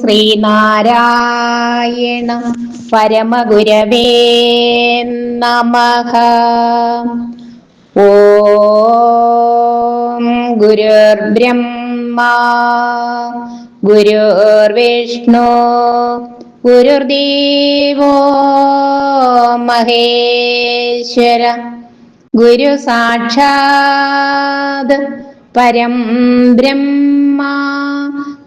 ശ്രീനാരായണ പരമഗുരവേ നമ. ഓം ഗുരുർബ്രഹ്മ ഗുരുർവിഷ്ണു ഗുരുദേവോ മഹേശ്വര ഗുരു സാക്ഷാത് പരം ബ്രഹ്മ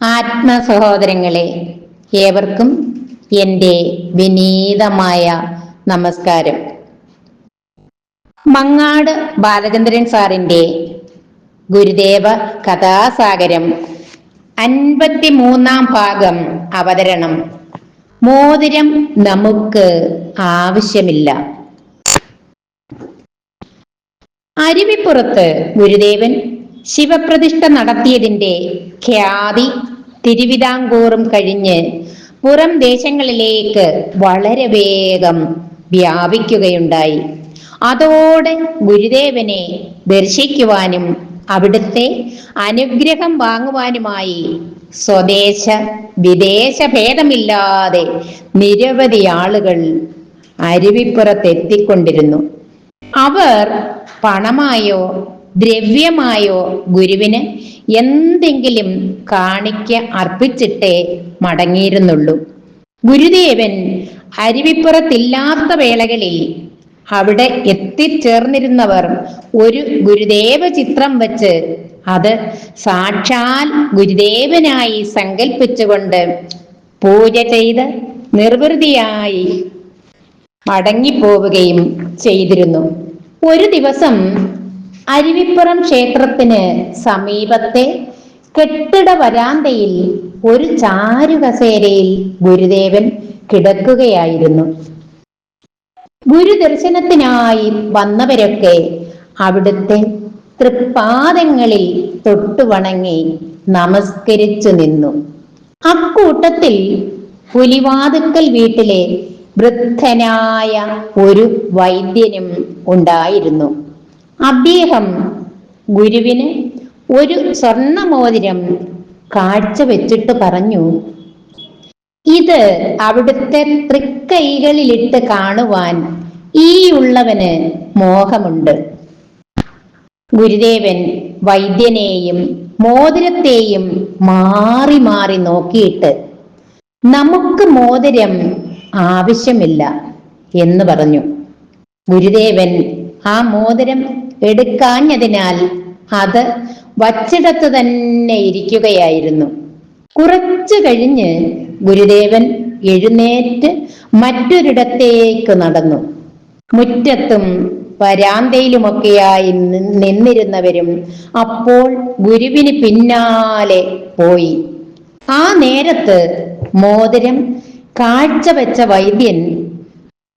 ആത്മസഹോദരങ്ങളെ ഏവർക്കും എന്റെ വിനീതമായ നമസ്കാരം. മങ്ങാട് ബാലചന്ദ്രൻ സാറിന്റെ ഗുരുദേവ കഥാസാഗരം അൻപത്തി മൂന്നാം ഭാഗം അവതരണം. മോതിരം നമുക്ക് ആവശ്യമില്ല. അരുവിപ്പുറത്ത് ഗുരുദേവൻ ശിവപ്രതിഷ്ഠ നടത്തിയതിന്റെ ഖ്യാതി തിരുവിതാംകൂറും കഴിഞ്ഞ് പുറം ദേശങ്ങളിലേക്ക് വളരെ വേഗം വ്യാപിക്കുകയുണ്ടായി. അതോടെ ഗുരുദേവനെ ദർശിക്കുവാനും അവിടുത്തെ അനുഗ്രഹം വാങ്ങുവാനുമായി സ്വദേശ വിദേശ ഭേദമില്ലാതെ നിരവധി ആളുകൾ അരുവിപ്പുറത്തെത്തിക്കൊണ്ടിരുന്നു. അവർ പണമായോ ദ്രവ്യമായോ ഗുരുവിന് എന്തെങ്കിലും കാണിക്ക അർപ്പിച്ചിട്ടേ മടങ്ങിയിരുന്നുള്ളൂ. ഗുരുദേവൻ അരുവിപ്പുറത്തില്ലാത്ത വേളകളിൽ അവിടെ എത്തിച്ചേർന്നിരുന്നവർ ഒരു ഗുരുദേവ ചിത്രം വച്ച് അത് സാക്ഷാൽ ഗുരുദേവനായി സങ്കല്പിച്ചുകൊണ്ട് പൂജ ചെയ്ത് നിർവൃതിയായി മടങ്ങിപ്പോവുകയും ചെയ്തിരുന്നു. ഒരു ദിവസം അരുവിപ്പുറം ക്ഷേത്രത്തിന് സമീപത്തെ കെട്ടിട വരാന്തയിൽ ഒരു ചാരുകസേരയിൽ ഗുരുദേവൻ കിടക്കുകയായിരുന്നു. ഗുരുദർശനത്തിനായി വന്നവരൊക്കെ അവിടുത്തെ തൃപ്പാദങ്ങളിൽ തൊട്ടുവണങ്ങി നമസ്കരിച്ചു നിന്നു. അക്കൂട്ടത്തിൽ പുലിവാതുക്കൽ വീട്ടിലെ വൃദ്ധനായ ഒരു വൈദ്യനും ഉണ്ടായിരുന്നു. അദ്ദേഹം ഗുരുവിന് ഒരു സ്വർണമോതിരം കാഴ്ചവെച്ചിട്ട് പറഞ്ഞു ഇത് അവിടുത്തെ തൃക്കൈകളിലിട്ട് കാണുവാൻ ഈ ഉള്ളവന് മോഹമുണ്ട്. ഗുരുദേവൻ വൈദ്യനെയും മോതിരത്തെയും മാറി മാറി നോക്കിയിട്ട് നമുക്ക് മോതിരം ആവശ്യമില്ല എന്ന് പറഞ്ഞു. ഗുരുദേവൻ ആ മോതിരം എടുക്കാഞ്ഞതിനാൽ അത് വച്ചിടത്ത് തന്നെ ഇരിക്കുകയായിരുന്നു. കുറച്ചു കഴിഞ്ഞ് ഗുരുദേവൻ എഴുന്നേറ്റ് മറ്റൊരിടത്തേക്ക് നടന്നു. മുറ്റത്തും വരാന്തയിലുമൊക്കെയായി നിന്നിരുന്നവരും അപ്പോൾ ഗുരുവിന് പിന്നാലെ പോയി. ആ നേരത്ത് മോതിരം കാഴ്ചവെച്ച വൈദ്യൻ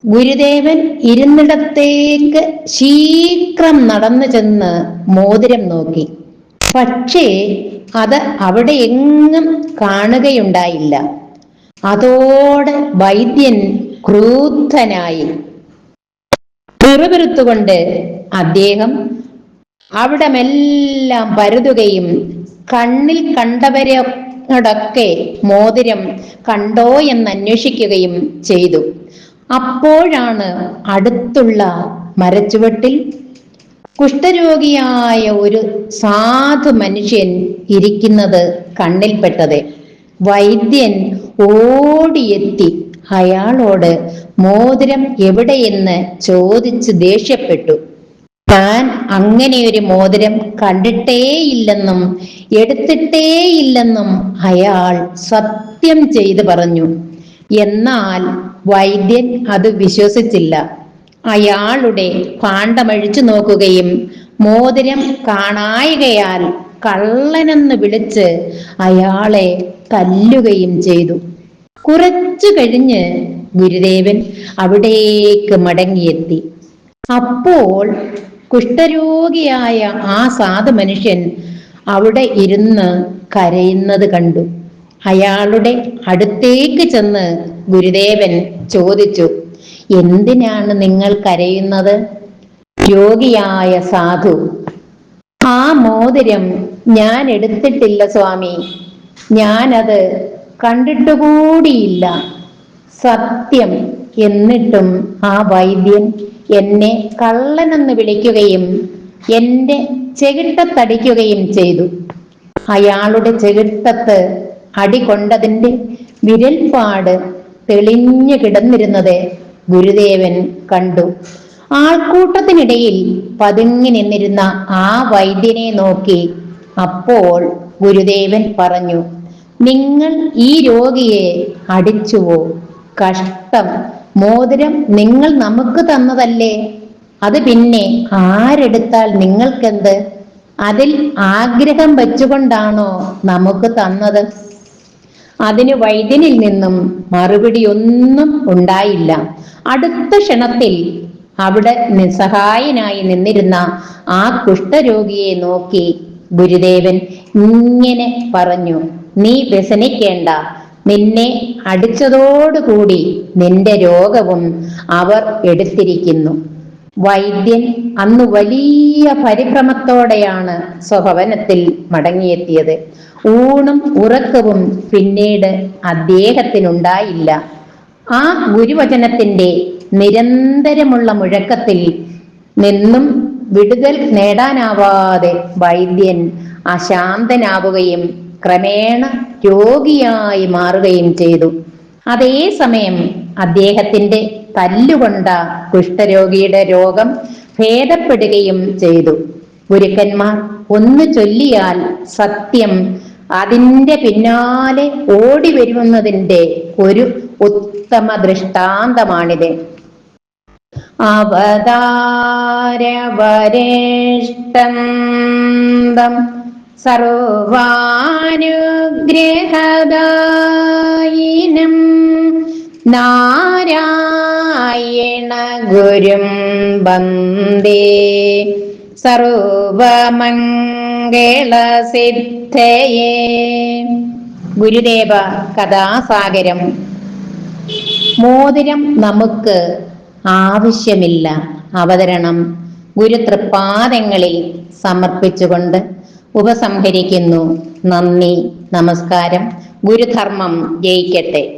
ഗുരുദേവൻ ഇരുന്നിടത്തേക്ക് ശീക്രം നടന്നു ചെന്ന് മോതിരം നോക്കി. പക്ഷേ അത് അവിടെ എങ്ങും കാണുകയുണ്ടായില്ല. അതോടെ വൈദ്യൻ ക്രൂദ്ധനായി. പിറുപിറുത്തുകൊണ്ട് അദ്ദേഹം അവിടമെല്ലാം പരുതുകയും കണ്ണിൽ കണ്ടവരോടൊക്കെ മോതിരം കണ്ടോ എന്ന് അന്വേഷിക്കുകയും ചെയ്തു. അപ്പോഴാണ് അടുത്തുള്ള മരച്ചുവട്ടിൽ കുഷ്ഠരോഗിയായ ഒരു സാധു മനുഷ്യൻ ഇരിക്കുന്നത് കണ്ണിൽപ്പെട്ടത്. വൈദ്യൻ ഓടിയെത്തി അയാളോട് മോതിരം എവിടെയെന്ന്? ചോദിച്ച് ദേഷ്യപ്പെട്ടു. താൻ അങ്ങനെയൊരു മോതിരം കണ്ടിട്ടേയില്ലെന്നും എടുത്തിട്ടേയില്ലെന്നും അയാൾ സത്യം ചെയ്തു പറഞ്ഞു. എന്നാൽ വൈദ്യൻ അത് വിശ്വസിച്ചില്ല. അയാളുടെ പാണ്ഡമഴിച്ചു നോക്കുകയും മോതിരം കാണായികയാൽ കള്ളനെന്ന് വിളിച്ച് അയാളെ തല്ലുകയും ചെയ്തു. കുറച്ചു കഴിഞ്ഞ് ഗുരുദേവൻ അവിടേക്ക് മടങ്ങിയെത്തി. അപ്പോൾ കുഷ്ഠരോഗിയായ ആ സാധു മനുഷ്യൻ അവിടെ ഇരുന്ന് കരയുന്നത് കണ്ടു. അയാളുടെ അടുത്തേക്ക് ചെന്ന് ഗുരുദേവൻ ചോദിച്ചു എന്തിനാണ് നിങ്ങൾ കരയുന്നത്? യോഗിയായ സാധു. ആ മോതിരം ഞാൻ എടുത്തിട്ടില്ല സ്വാമി. ഞാനത് കണ്ടിട്ടുകൂടിയില്ല. സത്യം എന്നിട്ടും ആ വൈദ്യൻ എന്നെ കള്ളനെന്ന് വിളിക്കുകയും എന്റെ ചെകിട്ടത്തടിക്കുകയും ചെയ്തു. അയാളുടെ ചെകിട്ടത്ത് അടി കൊണ്ടതിന്റെ വിരൽപാട് തെളിഞ്ഞു കിടന്നിരുന്നത് ഗുരുദേവൻ കണ്ടു. ആൾക്കൂട്ടത്തിനിടയിൽ പതുങ്ങി നിന്നിരുന്ന ആ വൈദ്യനെ നോക്കി അപ്പോൾ ഗുരുദേവൻ പറഞ്ഞു നിങ്ങൾ ഈ രോഗിയെ അടിച്ചുവോ? കഷ്ടം. മോതിരം നിങ്ങൾ നമുക്ക് തന്നതല്ലേ? അത് പിന്നെ ആരെടുത്താൽ നിങ്ങൾക്കെന്ത്? അതിൽ ആഗ്രഹം വെച്ചുകൊണ്ടാണോ നമുക്ക് തന്നത്? അതിന് വൈദ്യനിൽ നിന്നും മറുപടി ഒന്നും ഉണ്ടായില്ല. അടുത്ത ക്ഷണത്തിൽ അവിടെ നിസ്സഹായനായി നിന്നിരുന്ന ആ കുഷ്ഠരോഗിയെ നോക്കി ഗുരുദേവൻ ഇങ്ങനെ പറഞ്ഞു നീ വ്യസനിക്കേണ്ട. നിന്നെ അടിച്ചതോടുകൂടി നിന്റെ രോഗവും അവർ എടുത്തിരിക്കുന്നു. വൈദ്യൻ അന്ന് വലിയ പരിഭ്രമത്തോടെയാണ് സ്വഭവനത്തിൽ മടങ്ങിയെത്തിയത്. ഊണും ഉറക്കവും പിന്നീട് അദ്ദേഹത്തിനുണ്ടായില്ല. ആ ഗുരുവചനത്തിന്റെ നിരന്തരമുള്ള മുഴക്കത്തിൽ നിന്നും വിടുതൽ നേടാനാവാതെ വൈദ്യൻ അശാന്തനാവുകയും ക്രമേണ രോഗിയായി മാറുകയും ചെയ്തു. അതേസമയം അദ്ദേഹത്തിന്റെ തല്ലുകൊണ്ട കുഷ്ഠരോഗിയുടെ രോഗം ഭേദപ്പെടുകയും ചെയ്തു. ഗുരുക്കന്മാർ ഒന്ന് ചൊല്ലിയാൽ സത്യം അതിന്റെ പിന്നാലെ ഓടി വരുന്നതിന്റെ ഒരു ഉത്തമ ദൃഷ്ടാന്തമാണിത്. അവതാരവരേഷ്ടം സർവാനുഗ്രഹദായിനം നാരായണ ഗുരും വന്ദേ. സർവമംഗളസിദ്ധയേ. ഗുരുദേവ കഥാസാഗരം. മോതിരം നമുക്ക് ആവശ്യമില്ല. അവതരണം ഗുരുതൃപാദങ്ങളിൽ സമർപ്പിച്ചുകൊണ്ട് ഉപസംഹരിക്കുന്നു. നന്ദി നമസ്കാരം. ഗുരുധർമ്മം ജയിക്കട്ടെ.